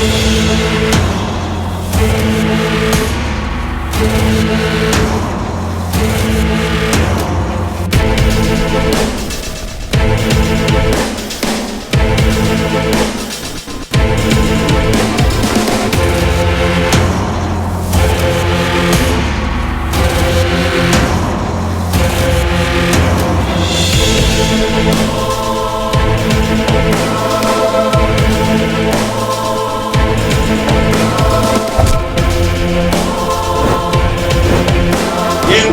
We'll be right.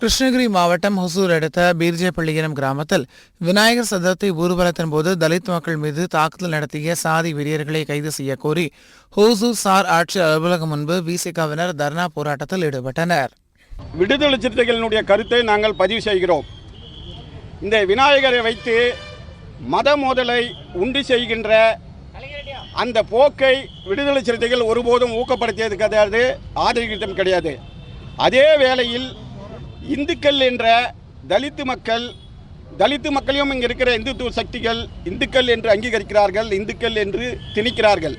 Krishnagiri மாவட்டம் ஹொசூர் அடுத்த பீர்ஜேப்பள்ளி கிராமத்தில் விநாயகர் சதுர்த்தி ஊர்வலத்தின் போது தலித் மக்கள் மீது தாக்குதல் நடத்திய சாதி வெறியர்களை கைது செய்யக்கோரி ஹொசூர் சார் ஆட்சி அலுவலகம் முன்பு விசிகாவினர் தர்ணா போராட்டத்தில் ஈடுபட்டனர். விடுதலை சிறுத்தைகளினுடைய கருத்தை நாங்கள் பதிவு செய்கிறோம். இந்த விநாயகரை வைத்து மத மோதலை உண்டு செய்கின்ற அந்த போக்கை விடுதலை சிறுத்தைகள் ஒருபோதும் ஊக்கப்படுத்தியது கிடையாது ஆதரிக்கிறதும் கிடையாது. அதே வேளையில் இந்துக்கள் என்ற தலித்து மக்கள் தலித்து மக்களையும் இங்கே இருக்கிற இந்துத்துவ சக்திகள் இந்துக்கள் என்று அங்கீகரிக்கிறார்கள் இந்துக்கள் என்று திணிக்கிறார்கள்.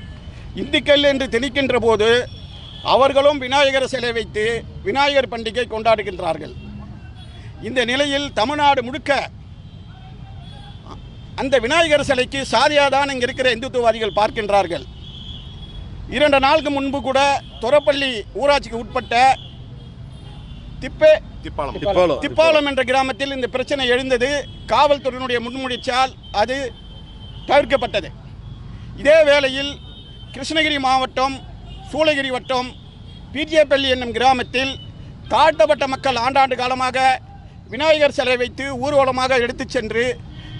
இந்துக்கள் என்று திணிக்கின்ற போது அவர்களும் விநாயகர் சிலை வைத்து விநாயகர் பண்டிகை கொண்டாடுகின்றார்கள். இந்த நிலையில் தமிழ்நாடு முழுக்க அந்த விநாயகர் சிலைக்கு சாதியாதான் இங்கே இருக்கிற இந்துத்துவவாதிகள் பார்க்கின்றார்கள். இரண்டு நாளுக்கு முன்பு கூட துறப்பள்ளி ஊராட்சிக்கு உட்பட்ட திப்பே திப்பாலம். திப்பாலம். என்ற கிராமத்தில் இந்த பிரச்சனை எழுந்தது. காவல்துறையினுடைய முன்முடிச்சால் அது தவிர்க்கப்பட்டது. இதே வேளையில் கிருஷ்ணகிரி மாவட்டம் சூளகிரி வட்டம் பிஜேபள்ளி என்னும் கிராமத்தில் தாழ்த்தப்பட்ட மக்கள் ஆண்டாண்டு காலமாக விநாயகர் சிலை வைத்து ஊர்வலமாக எடுத்துச் சென்று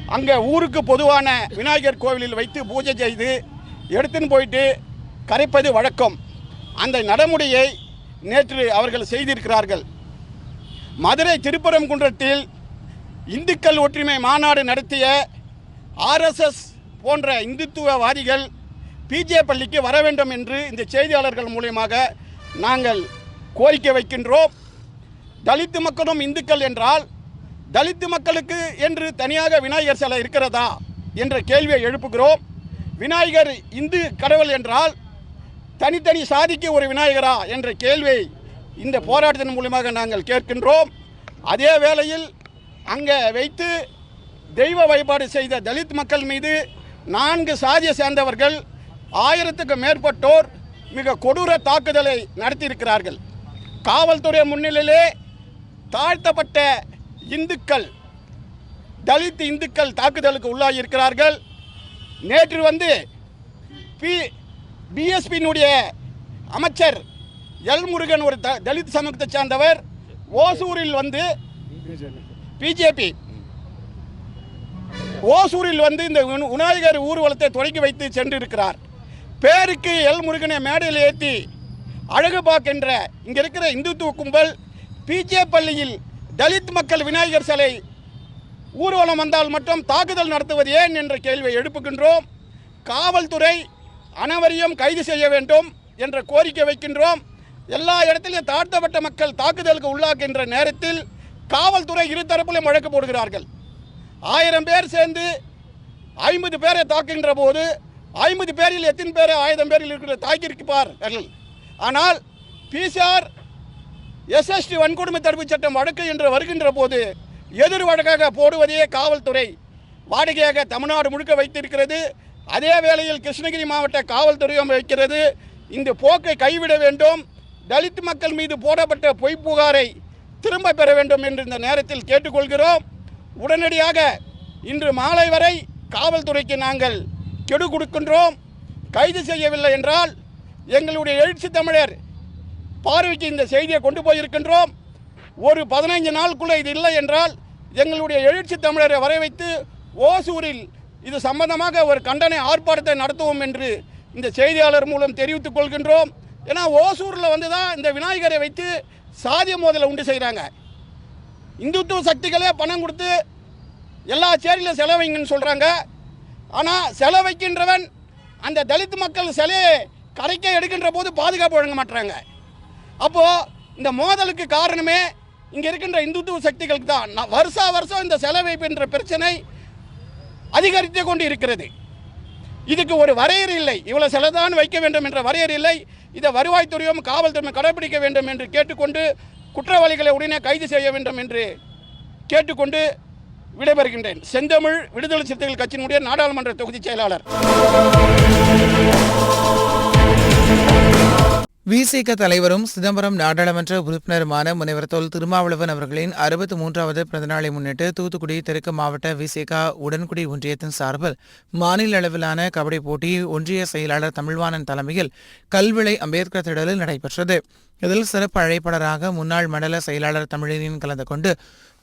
அங்கே ஊருக்கு பொதுவான விநாயகர் கோவிலில் வைத்து பூஜை செய்து எடுத்துன்னு போயிட்டு கரைப்பது வழக்கம். அந்த நடைமுறையை நேற்று அவர்கள் செய்திருக்கிறார்கள். மதுரை திருப்பரங்குன்றத்தில் இந்துக்கள் ஒற்றுமை மாநாடு நடத்திய ஆர்எஸ்எஸ் போன்ற இந்துத்துவவாதிகள் பிஜே பள்ளிக்கு வர வேண்டும் என்று இந்த செய்தியாளர்கள் மூலியமாக நாங்கள் கோரிக்கை வைக்கின்றோம். தலித்து மக்களும் இந்துக்கள் என்றால் தலித்து மக்களுக்கு என்று தனியாக விநாயகர் சிலை இருக்கிறதா என்ற கேள்வியை எழுப்புகிறோம். விநாயகர் இந்து கடவுள் என்றால் தனித்தனி சாதிக்கு ஒரு விநாயகரா என்ற கேள்வியை இந்த போராட்டத்தின் மூலமாக நாங்கள் கேட்கின்றோம். அதே வேளையில் அங்கே வைத்து தெய்வ வழிபாடு செய்த தலித் மக்கள் மீது நான்கு சாதியை சேர்ந்தவர்கள் ஆயிரத்துக்கு மேற்பட்டோர் மிக கொடூர தாக்குதலை நடத்தியிருக்கிறார்கள். காவல்துறை முன்னிலையிலே தாழ்த்தப்பட்ட இந்துக்கள் தலித் இந்துக்கள் தாக்குதலுக்கு உள்ளாகி இருக்கிறார்கள் நேற்று வந்து பி பிஎஸ்பியினுடைய அமைச்சர் எல் முருகன் ஒரு த தலித் சமூகத்தை சார்ந்தவர். ஓசூரில் வந்து பிஜேபி. ஓசூரில் வந்து இந்த விநாயகர் ஊர்வலத்தை தொடங்கி வைத்து சென்றிருக்கிறார். பேருக்கு எல் முருகனை மேடையில் ஏற்றி அழகு பார்க்கின்ற இங்கே இருக்கிற இந்துத்துவ கும்பல் பிஜே பள்ளியில் தலித் மக்கள் விநாயகர் சிலை ஊர்வலம் வந்தால் மட்டும் தாக்குதல் நடத்துவது ஏன் என்ற கேள்வியை எழுப்புகின்றோம். காவல்துறை அனைவரையும் கைது செய்ய வேண்டும் என்ற கோரிக்கை வைக்கின்றோம். எல்லா இடத்திலும் தாழ்த்தப்பட்ட மக்கள் தாக்குதலுக்கு உள்ளாக்குகின்ற நேரத்தில் காவல்துறை இருதரப்பிலும் வழக்கு போடுகிறார்கள். ஆயிரம் பேர் சேர்ந்து ஐம்பது பேரை தாக்குகின்ற போது ஐம்பது பேரில் எத்தனை பேரை ஆயிரம் பேரில் இருக்கிற தாக்கியிருப்பார்கள் ஆனால் பிசிஆர் எஸ்எஸ்டி வன்கொடுமை தடுப்பு சட்டம் வழக்கு என்று வருகின்ற போது எதிர் வழக்காக போடுவதையே காவல்துறை வாடிக்கையாக தமிழ்நாடு முழுக்க வைத்திருக்கிறது. அதே வேளையில் கிருஷ்ணகிரி மாவட்ட காவல்துறையும் வைக்கிறது. இந்த போக்கை கைவிட வேண்டும். தலித் மக்கள் மீது போடப்பட்ட பொய் புகாரை திரும்ப பெற வேண்டும் என்று இந்த நேரத்தில் கேட்டுக்கொள்கிறோம். உடனடியாக இன்று மாலை வரை காவல்துறைக்கு நாங்கள் கெடு கொடுக்கின்றோம். கைது செய்யவில்லை என்றால் எங்களுடைய எழுச்சி தமிழர் பார்வைக்கு இந்த செய்தியை கொண்டு போயிருக்கின்றோம். ஒரு பதினைஞ்சு நாளுக்குள்ளே இது இல்லை என்றால் எங்களுடைய எழுச்சி தமிழரை வர வைத்து ஓசூரில் இது சம்பந்தமாக ஒரு கண்டன ஆர்ப்பாட்டத்தை நடத்துவோம் என்று இந்த செய்தியாளர் மூலம் தெரிவித்துக் கொள்கின்றோம். ஏன்னா ஓசூரில் வந்து தான் இந்த விநாயகரை வைத்து சாதிய மோதலை உண்டு செய்கிறாங்க இந்துத்துவ சக்திகளே பணம் கொடுத்து எல்லா சேரியில் செலவைங்கன்னு சொல்கிறாங்க ஆனால் செலவைக்கின்றவன் அந்த தலித் மக்கள் சிலையை கரைக்க எடுக்கின்ற போது பாதுகாப்பு வழங்க மாட்டுறாங்க அப்போது இந்த மோதலுக்கு காரணமே இங்கே இருக்கின்ற இந்துத்துவ சக்திகளுக்கு தான். நான் வருஷா வருஷம் இந்த செலவைப்புன்ற பிரச்சனை அதிகரித்து கொண்டு இருக்கிறது. இதுக்கு ஒரு வரையறை இல்லை. இவ்வளோ செலதான் வைக்க வேண்டும் என்ற வரையறை இல்லை. இதை வருவாய்த்துறையும் காவல்துறையும் கடைபிடிக்க வேண்டும் என்று கேட்டுக்கொண்டு குற்றவாளிகளை உடனே கைது செய்ய வேண்டும் என்று கேட்டுக்கொண்டு விடைபெறுகின்றேன். செந்தமிழ் விடுதலை சிறுத்தைகள் கட்சியினுடைய நாடாளுமன்ற தொகுதி செயலாளர். விசிக தலைவரும் சிதம்பரம் நாடாளுமன்ற உறுப்பினருமான முனைவர் தொல் திருமாவளவன் அவர்களின் அறுபத்தி மூன்றாவது பிறந்தநாளை முன்னிட்டு தூத்துக்குடி தெற்கு மாவட்ட விசிக உடன்குடி ஒன்றியத்தின் சார்பில் மாநில அளவிலான கபடி போட்டி ஒன்றிய செயலாளர் தமிழ்வாணன் தலைமையில் கல்விளை அம்பேத்கர் திடலில் நடைபெற்றது. இதில் சிறப்பு அழைப்பாளராக முன்னாள் மண்டல செயலாளர் தமிழினின் கலந்து கொண்டு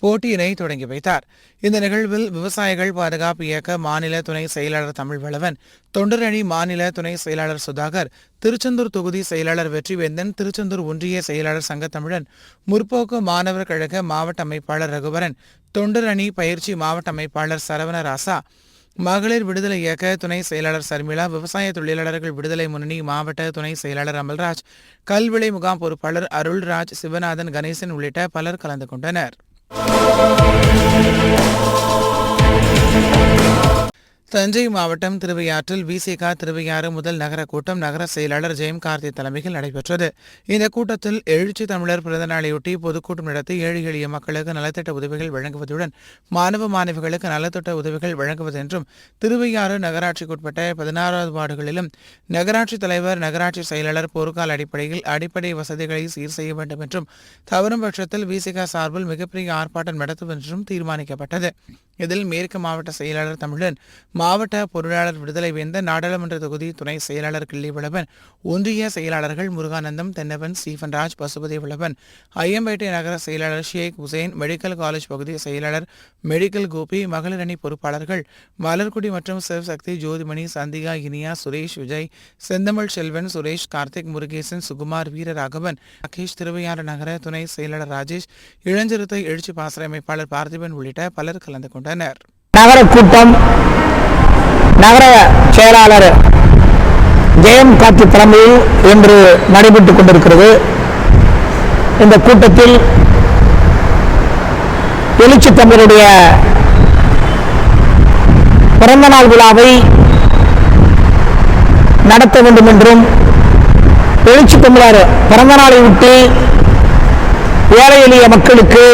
போட்டியினை தொடங்கி வைத்தார். இந்த நிகழ்வில் விவசாயிகள் பாதுகாப்பு இயக்க மாநில துணை செயலாளர் தமிழ்வளவன் தொண்டரணி மாநில துணை செயலாளர் சுதாகர் திருச்செந்தூர் தொகுதி செயலாளர் வெற்றிவேந்தன் திருச்செந்தூர் ஒன்றிய செயலாளர் சங்கத்தமிழன் முற்போக்கு மாணவர் கழக மாவட்ட அமைப்பாளர் ரகுவரன் தொண்டரணி பயிற்சி மாவட்ட அமைப்பாளர் சரவண ராசா மகளிர் விடுதலை இயக்க துணை செயலாளர் சர்மிளா விவசாய தொழிலாளர்கள் விடுதலை முன்னணி மாவட்ட துணை செயலாளர் அமல்ராஜ் கல்விளை முகாம் பொறுப்பாளர் அருள்ராஜ் சிவநாதன் கணேசன் உள்ளிட்ட பலர் கலந்து கொண்டனர். Oh, தஞ்சை மாவட்டம் திருவையாற்றில் விசிகா திருவையாறு முதல் நகர கூட்டம் நகர செயலாளர் ஜெயம் கார்த்தி தலைமையில் நடைபெற்றது. இந்த கூட்டத்தில் எழுச்சி தமிழர் பிறந்த நாளையொட்டி பொதுக்கூட்டம் நடத்தி ஏழை எளிய மக்களுக்கு நலத்திட்ட உதவிகள் வழங்குவதுடன் மாணவ மாணவிகளுக்கு நலத்திட்ட உதவிகள் வழங்குவது என்றும் திருவையாறு நகராட்சிக்குட்பட்ட பதினாறாவது வார்டுகளிலும் நகராட்சி தலைவர் நகராட்சி செயலாளர் போர்க்கால அடிப்படையில் அடிப்படை வசதிகளை சீர் செய்ய வேண்டும் என்றும் தவறும் பட்சத்தில் விசிகா சார்பில் மிகப்பெரிய ஆர்ப்பாட்டம் நடத்தும் என்றும் தீர்மானிக்கப்பட்டது. இதில் மேற்கு மாவட்ட செயலாளர் தமிழன் மாவட்ட பொருளாளர் விடுதலை வேந்த நாடாளுமன்ற தொகுதி துணை செயலாளர் கிள்ளிவளவன் ஒன்றிய செயலாளர்கள் முருகானந்தம் தென்னவன் ஸ்டீஃபன்ராஜ் பசுபதி விளவன் ஐயம்பேட்டை நகர செயலாளர் ஷேக் ஹுசைன் மெடிக்கல் காலேஜ் பகுதி செயலாளர் மெடிக்கல் கோபி மகளிர் அணி பொறுப்பாளர்கள் மலர்குடி மற்றும் சிவசக்தி ஜோதிமணி சந்திகா இனியா சுரேஷ் விஜய் செந்தமிழ் செல்வன் சுரேஷ் கார்த்திக் முருகேசன் சுகுமார் வீரராகவன் அகேஷ் திருவையாறு நகர துணை செயலாளர் ராஜேஷ் இளஞ்சிறுத்தை எழுச்சி பாசறை அமைப்பாளர் பார்த்திபன் உள்ளிட்ட பலர் கலந்து கொண்டனர். கொண்டனர். நகர கூட்டம் நகர செயலாளர் ஜெயம் கார்த்தி தலைமையில் இன்று நடைபெற்றுக் கொண்டிருக்கிறது. இந்த கூட்டத்தில் எழுச்சி தமிழருடைய பிறந்தநாள் விழாவை நடத்த வேண்டும் என்றும் எழுச்சி தமிழர் பிறந்தநாளை விட்டு ஏழை எளிய மக்களுக்கு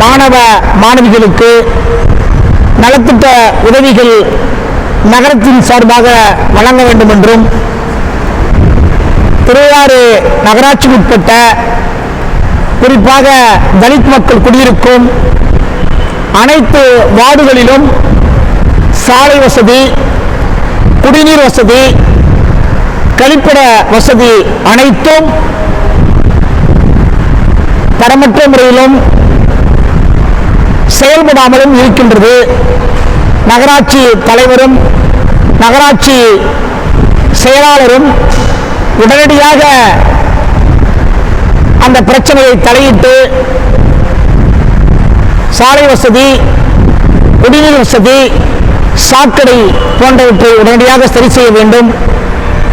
மாணவ மாணவிகளுக்கு நலத்திட்ட உதவிகள் நகரத்தின் சார்பாக வழங்க வேண்டும் என்றும் திருவாரூர் நகராட்சிக்கு உட்பட்ட குறிப்பாக தலித் மக்கள் குடியிருக்கும் அனைத்து வார்டுகளிலும் சாலை வசதி குடிநீர் வசதி கழிப்பிட வசதி அனைத்தும் தரமற்ற முறையிலும் செயல்படாமலும் இருக்கின்றது. நகராட்சி தலைவரும் நகராட்சி செயலாளரும் உடனடியாக அந்த பிரச்சனையை தலையிட்டு சாலை வசதி குடிநீர் வசதி சாக்கடை போன்றவற்றை உடனடியாக சரி செய்ய வேண்டும்.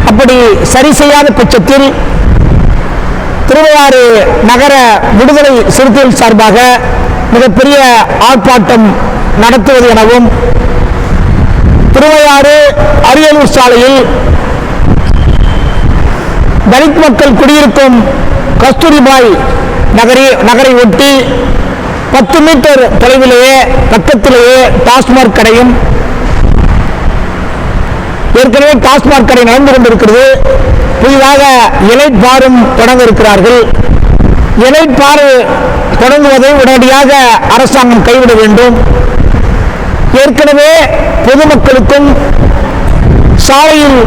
அப்படி சரி செய்யாத பட்சத்தில் திருவையாறு நகர விடுதலை சிறுத்தைகள் சார்பாக மிகப்பெரிய ஆர்ப்பாட்டம் நடத்துவது எனவும் திருவையாறு அரியலூர் சாலையில் தலித் மக்கள் குடியிருக்கும் கஸ்தூரிபாய் நகரி நகரை ஒட்டி பத்து மீட்டர் தொலைவிலேயே பக்கத்திலேயே டாஸ்மாக் கடையும் ஏற்கனவே டாஸ்மாக் கடை நடந்து கொண்டிருக்கிறது. புதிதாக இலைட் பாரும் தொடங்க இருக்கிறார்கள். இலைட் பாரு தொடங்குவதை உடனடியாக அரசாங்கம் கைவிட வேண்டும். ஏற்கனவே பொதுமக்களுக்கும் சாலையில்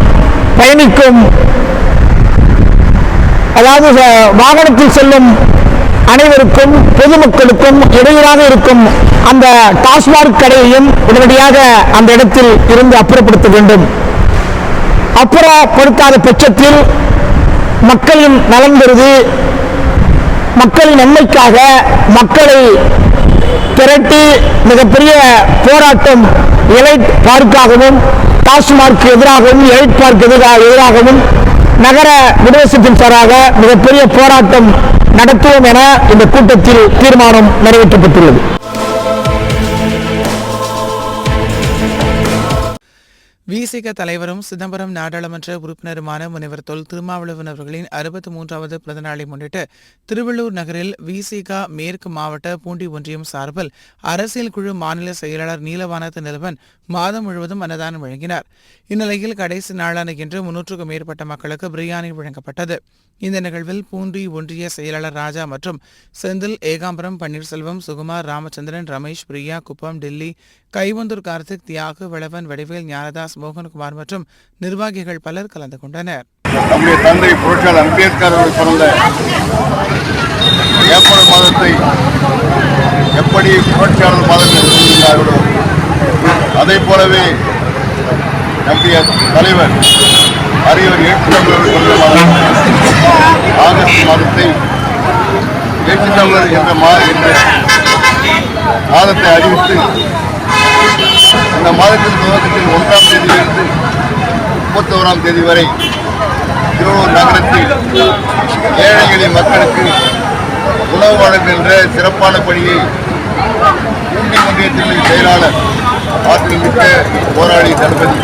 பயணிக்கும் அதாவது வாகனத்தில் செல்லும் அனைவருக்கும் பொதுமக்களுக்கும் இடையூறாக இருக்கும் அந்த டாஸ்மாக் கடையையும் உடனடியாக அந்த இடத்தில் இருந்து அப்புறப்படுத்த வேண்டும். அப்புறப்படுத்தாத பட்சத்தில் மக்களின் நலன் கருதி மக்களின் நன்மைக்காக மக்களை திரட்டி மிகப்பெரிய போராட்டம் எலைட் பார்க்காகவும் டாஸ்மார்க் எதிராகவும் எலைட் பார்க் எதிராக எதிராகவும் நகர விடுவசத்தின் சாராக மிகப்பெரிய போராட்டம் நடத்துவோம் என இந்த கூட்டத்தில் தீர்மானம் நிறைவேற்றப்பட்டுள்ளது. விசிக தலைவரும் சிதம்பரம் நாடாளுமன்ற உறுப்பினருமான முனைவர் தொல் திருமாவளவன் அவர்களின் அறுபத்தி மூன்றாவது பிறந்தநாளை முன்னிட்டு திருவள்ளூர் நகரில் விசிக மேற்கு மாவட்ட பூண்டி ஒன்றியம் சார்பில் அரசியல் குழு மாநில செயலாளர் நீலவானத்து நிலவன் மாதம் முழுவதும் அன்னதானம் வழங்கினார். இந்நிலையில் கடைசி நாளான இன்று முன்னூற்றுக்கும் மேற்பட்ட மக்களுக்கு பிரியாணி வழங்கப்பட்டது. இந்த நிகழ்வில் பூண்டி ஒன்றிய செயலாளர் ராஜா மற்றும் செந்தில் ஏகாம்பரம் பன்னீர்செல்வம் சுகுமார் ராமச்சந்திரன் ரமேஷ் பிரியா குப்பம் டெல்லி கைவந்தூர் கார்த்திக் தியாகு வளவன் வடிவேல் ஞானதாஸ் மோகன்குமார் மற்றும் நிர்வாகிகள் பலர் கலந்து கொண்டனர். நம்முடைய தந்தை புரட்சியாளர் அம்பேத்கர் அவர்கள் பிறந்த ஏப்ரல் மாதத்தை எப்படி புரட்சியாளர் மாதம் என்று சொல்கிறார்களோ போலவே நம்முடைய தலைவர் அறிவர் ஏற்றுத்தமிழர் பிறந்த மாதம் ஆகஸ்ட் மாதத்தை ஏற்றுத்தமிழர் என்ற மா என்ற மாதத்தை அறிவித்து இந்த மாதத்தின் துவக்கத்தில் ஒன்றாம் தேதியிலிருந்து முப்பத்தோராம் தேதி வரை திருவள்ளூர் நகரத்தில் ஏழைகளின் மக்களுக்கு உணவு வழங்குகின்ற சிறப்பான பணியை பூண்டி ஒன்றியத்தின் செயலாளர் ஆற்றல்மிக்க போராளி தளபதி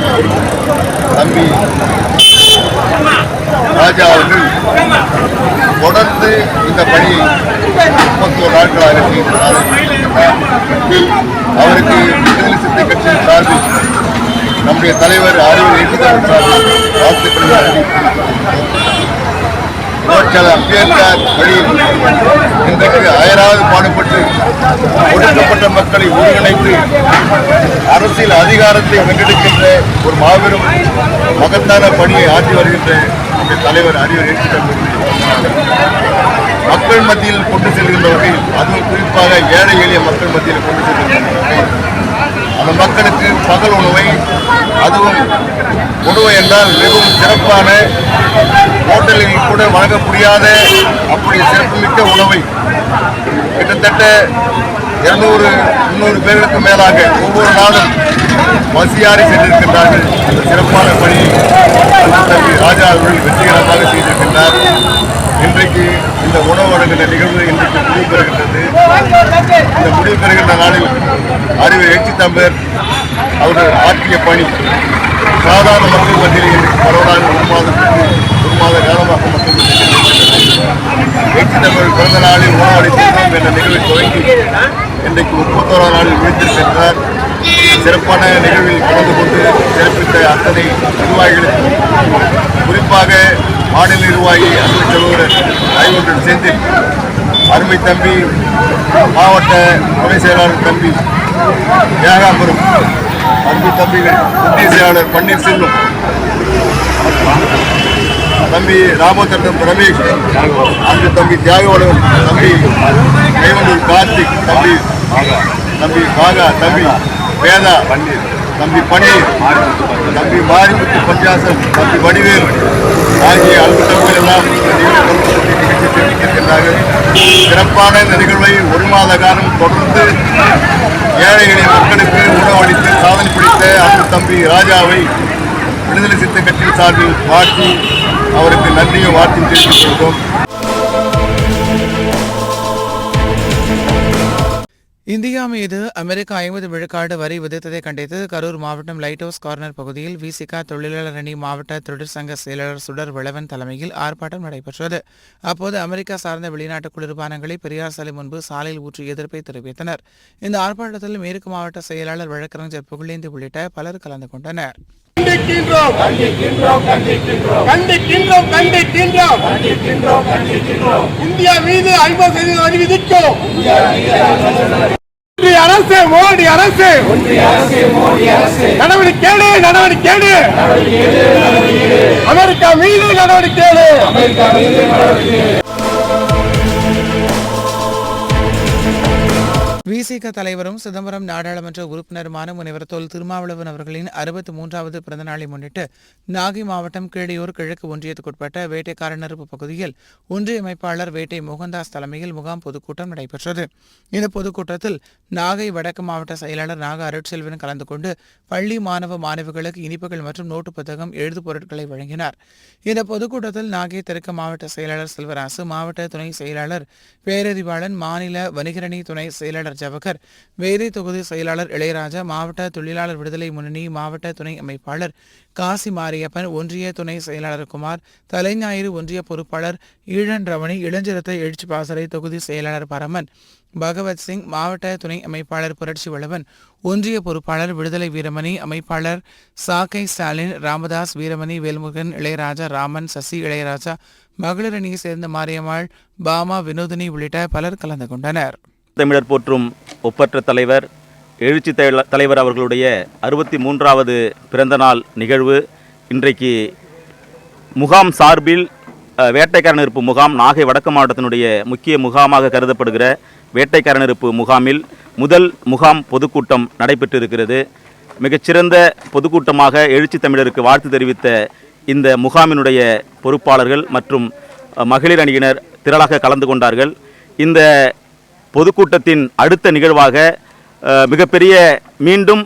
தம்பி ராஜா அவர்கள் தொடர்ந்து இந்த பணியை முப்பத்தோரு நாட்களாக செய்து அவருக்கு விடுதலை சிறுத்தை கட்சியின் சார்பில் நம்முடைய தலைவர் அறிவு ஏற்றுதல் சார்பில் வாழ்த்துக்களை. அறிவித்திருக்கிறோம் அம்பேத்கர் வழியில் இன்றைக்கு அயராது பாடுபட்டு ஒடுக்கப்பட்ட மக்களை ஒருங்கிணைத்து அரசியல் அதிகாரத்தை வென்றெடுக்கின்ற ஒரு மாபெரும் மகத்தான பணியை ஆற்றி வருகின்ற நம்முடைய தலைவர் அறிவர் ஏற்றுத்தல் மக்கள் மத்தியில் கொண்டு செல்கின்ற வகையில் அதுவும் குறிப்பாக ஏழை எளிய மக்கள் மத்தியில் கொண்டு செல்கின்ற வகையில் அந்த மக்களுக்கு பகல் உணவை அதுவும் உணவு என்றால் மிகவும் சிறப்பான ஹோட்டலில் கூட வழங்க முடியாத அப்படி சிறப்புமிக்க உணவை. கிட்டத்தட்ட இருநூறு முந்நூறு பேர்களுக்கு மேலாக ஒவ்வொரு நாளும் பசியாறி சென்றிருக்கின்றார்கள். அந்த சிறப்பான பணியை ராஜா அவர்கள் வெற்றிகரமாக செய்திருக்கின்றார். இன்றைக்கு இந்த உணவு வழங்குகிற நிகழ்வு இன்றைக்கு முடிவு பெறுகின்றது. இந்த முடிவு பெறுகின்ற நாளில் அறிவு எச்சி தம்பர் அவர்கள் ஆற்றிய பணி சாதாரண மக்கள் மத்தியில் இன்றைக்கு பரவலாக ஒரு மாதத்துக்கு ஒரு மாத காலமாக மக்கள் எச்சி தம்பர் பிறந்த நாளில் உணவளித்திருந்தோம் என்ற நிகழ்வை துவங்கி இன்றைக்கு முப்பத்தோராம் நாளில் முடித்திருக்கின்றார் சிறப்பான நிகழ்வில் கலந்து கொண்டு சிறப்பித்த அத்தனை நிர்வாகிகளுக்கும் குறிப்பாக மாநில நிர்வாகி அன்பு சகோதரர் ஆய்வர்கள் சேர்ந்து அருமை தம்பி மாவட்ட துணை செயலாளர் தம்பி தியாகாபுரம் அன்பு தம்பிகள் ஒன்றிய செயலாளர் பன்னீர்செல்வம் தம்பி ராமச்சந்திரன் ரமேஷ் அன்பு தம்பி தியாகவளவன் தம்பி கைவந்தூர் கார்த்திக் தம்பி தம்பி பாகா தம்பி வேதா தம்பி பன்னீர். தம்பி மாரிமுத்து பஞ்சாசன். தம்பி வடிவேல். ஆகிய அன்பு எல்லாம் நிகழ்ச்சி தெரிவித்திருக்கின்றார்கள் சிறப்பான இந்த நிகழ்வை ஒரு மாத காலம் தொடர்ந்து ஏழை எளிய மக்களுக்கு உணவளித்து சாதனை பிடித்த அன்பு தம்பி ராஜாவை விடுதலை சித்த கட்சியின் சார்பில் வாழ்த்தி அவருக்கு நன்றியும் வாழ்த்தையும் தெரிவித்துக் இந்தியா மீது அமெரிக்கா ஐம்பது விழுக்காடு வரி விதித்ததை கண்டித்து கரூர் மாவட்டம் லைட் ஹவுஸ் கார்னர் பகுதியில் விசிகா தொழிலாளர் அணி மாவட்ட தொழிற்சங்க செயலாளர் சுடர் விளவன் தலைமையில் ஆர்ப்பாட்டம் நடைபெற்றது. அப்போது அமெரிக்கா சார்ந்த வெளிநாட்டு குளிர்பானங்களை பெரியார் சாலை முன்பு சாலையில் ஊற்றி எதிர்ப்பை தெரிவித்தனர். இந்த ஆர்ப்பாட்டத்தில் மேற்கு மாவட்ட செயலாளர் வழக்கறிஞர் புகழேந்தி உள்ளிட்ட பலர் கலந்து கொண்டனர். இந்தியா மீது ஐம்பது ஒன்றிய அரசு மோடி அரசு நடவடிக்கை எடு, நடவடிக்கை எடு. அமெரிக்கா மீது நடவடிக்கை எடு. விசிக தலைவரும் சிதம்பரம் நாடாளுமன்ற உறுப்பினருமான முனைவர் தொல் திருமாவளவன் அவர்களின் அறுபத்தி மூன்றாவது பிறந்த நாளை முன்னிட்டு நாகை மாவட்டம் கீழையூர் கிழக்கு ஒன்றியத்துக்குட்பட்ட வேட்டைக்காரனறுப்பு பகுதியில் ஒன்றிய அமைப்பாளர் வேட்டை மோகன்தாஸ் தலைமையில் முகாம் பொதுக்கூட்டம் நடைபெற்றது. இந்த பொதுக்கூட்டத்தில் நாகை வடக்கு மாவட்ட செயலாளர் நாக அருட்செல்வன் கலந்து கொண்டு பள்ளி மாணவ மாணவிகளுக்கு இனிப்புகள் மற்றும் நோட்டு புத்தகம் எழுது பொருட்களை வழங்கினார். இந்த பொதுக்கூட்டத்தில் நாகை தெற்கு மாவட்ட செயலாளர் செல்வராசு மாவட்ட துணை செயலாளர் பேரறிவாளன் மாநில வணிகரணி துணை செயலாளர் ஜவஹர் வேதை தொகுதி செயலாளர் இளையராஜா மாவட்ட தொழிலாளர் விடுதலை முன்னணி மாவட்ட துணை அமைப்பாளர் காசி மாரியப்பன் ஒன்றிய துணை செயலாளர் குமார் தலைஞாயிறு ஒன்றிய பொறுப்பாளர் ஈழன் ரமணி இளஞ்சிரத்தை எழுச்சி பாசறை தொகுதி செயலாளர் பரமன் பகவத் சிங் மாவட்ட துணை அமைப்பாளர் புரட்சி வளவன் ஒன்றிய பொறுப்பாளர் விடுதலை வீரமணி அமைப்பாளர் சாக்கை ஸ்டாலின் ராமதாஸ் வீரமணி வேல்முருகன் இளையராஜா ராமன் சசி இளையராஜா மகளிர் அணியை சேர்ந்த மாரியம்மாள் பாமா வினோதினி உள்ளிட்ட பலர் கலந்து கொண்டனர். தமிழர் போற்றும் ஒப்பற்ற தலைவர் எழுச்சி தலைவர் அவர்களுடைய அறுபத்தி மூன்றாவது பிறந்தநாள் நிகழ்வு. இன்றைக்கு முகாம் சார்பில் வேட்டைக்காரன் இருப்பு முகாம் நாகை வடக்கு மாவட்டத்தினுடைய முக்கிய முகாமாக கருதப்படுகிற வேட்டைக்காரன் இருப்பு முகாமில் முதல் முகாம் பொதுக்கூட்டம் நடைபெற்றிருக்கிறது. மிகச்சிறந்த பொதுக்கூட்டமாக எழுச்சி தமிழருக்கு வாழ்த்து தெரிவித்த இந்த முகாமினுடைய பொறுப்பாளர்கள் மற்றும் மகளிர் அணியினர் திரளாக கலந்து கொண்டார்கள். இந்த பொதுக்கூட்டத்தின் அடுத்த நிகழ்வாக மிகப்பெரிய மீண்டும்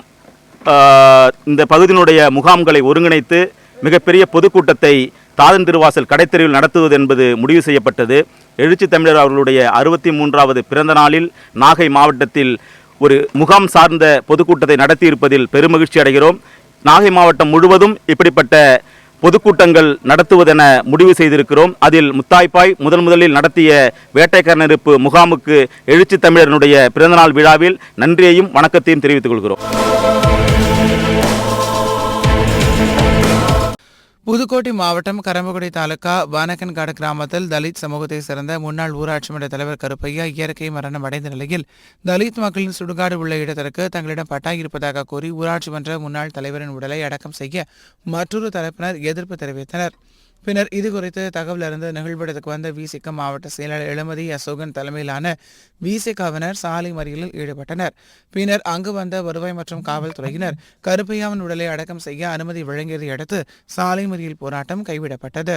இந்த பகுதியினுடைய முகாம்களை ஒருங்கிணைத்து மிகப்பெரிய பொதுக்கூட்டத்தை தாதன் திருவாசல் கடைத்தெருவில் நடத்துவது என்பது முடிவு செய்யப்பட்டது. எழுச்சி தமிழர் அவர்களுடைய அறுபத்தி மூன்றாவது பிறந்த நாளில் நாகை மாவட்டத்தில் ஒரு முகாம் சார்ந்த பொதுக்கூட்டத்தை நடத்தியிருப்பதில் பெருமகிழ்ச்சி அடைகிறோம். நாகை மாவட்டம் முழுவதும் இப்படிப்பட்ட பொதுக்கூட்டங்கள் நடத்துவதென முடிவு செய்திருக்கிறோம். அதில் முத்தாய்ப்பாய் முதன் முதலில் நடத்திய வேட்டைக்காரநெருப்பு முகாமுக்கு எழுச்சி தமிழர்களுடைய பிறந்தநாள் விழாவில் நன்றியையும் வணக்கத்தையும் தெரிவித்துக் கொள்கிறோம். புதுக்கோட்டை மாவட்டம் கரம்பக்குடி தாலுகா வானகன்காடு கிராமத்தில் தலித் சமூகத்தை சேர்ந்த முன்னாள் ஊராட்சி மன்ற தலைவர் கருப்பையா இயற்கை மரணம் அடைந்த நிலையில் தலித் மக்களின் சுடுகாடு உள்ள இடத்திற்கு தங்களிடம் பட்டா இருப்பதாக கூறி ஊராட்சி மன்ற முன்னாள் தலைவரின் உடலை அடக்கம் செய்ய மற்றொரு தரப்பினர் எதிர்ப்பு தெரிவித்தனர். பின்னர் இது குறித்து தகவல் அறிந்து நிகழ்விடத்துக்கு வந்த விசிக மாவட்ட செயலாளர் இளமதி அசோகன் தலைமையிலான விசிகாவினர் சாலை மறியலில் ஈடுபட்டனர். பின்னர் அங்கு வந்த வருவாய் மற்றும் காவல்துறையினர் கருப்பையாவின் உடலை அடக்கம் செய்ய அனுமதி வழங்கியதை அடுத்து சாலை மறியல் போராட்டம் கைவிடப்பட்டது.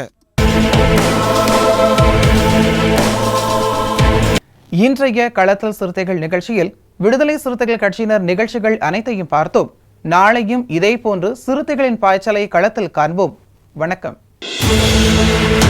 இன்றைய களத்தல் சிறுத்தைகள் நிகழ்ச்சியில் விடுதலை சிறுத்தைகள் கட்சியினர் நிகழ்ச்சிகள் அனைத்தையும் பார்த்தோம். நாளையும் இதேபோன்று சிறுத்தைகளின் பாய்ச்சலை களத்தில் காண்போம். வணக்கம். என் உயிரின்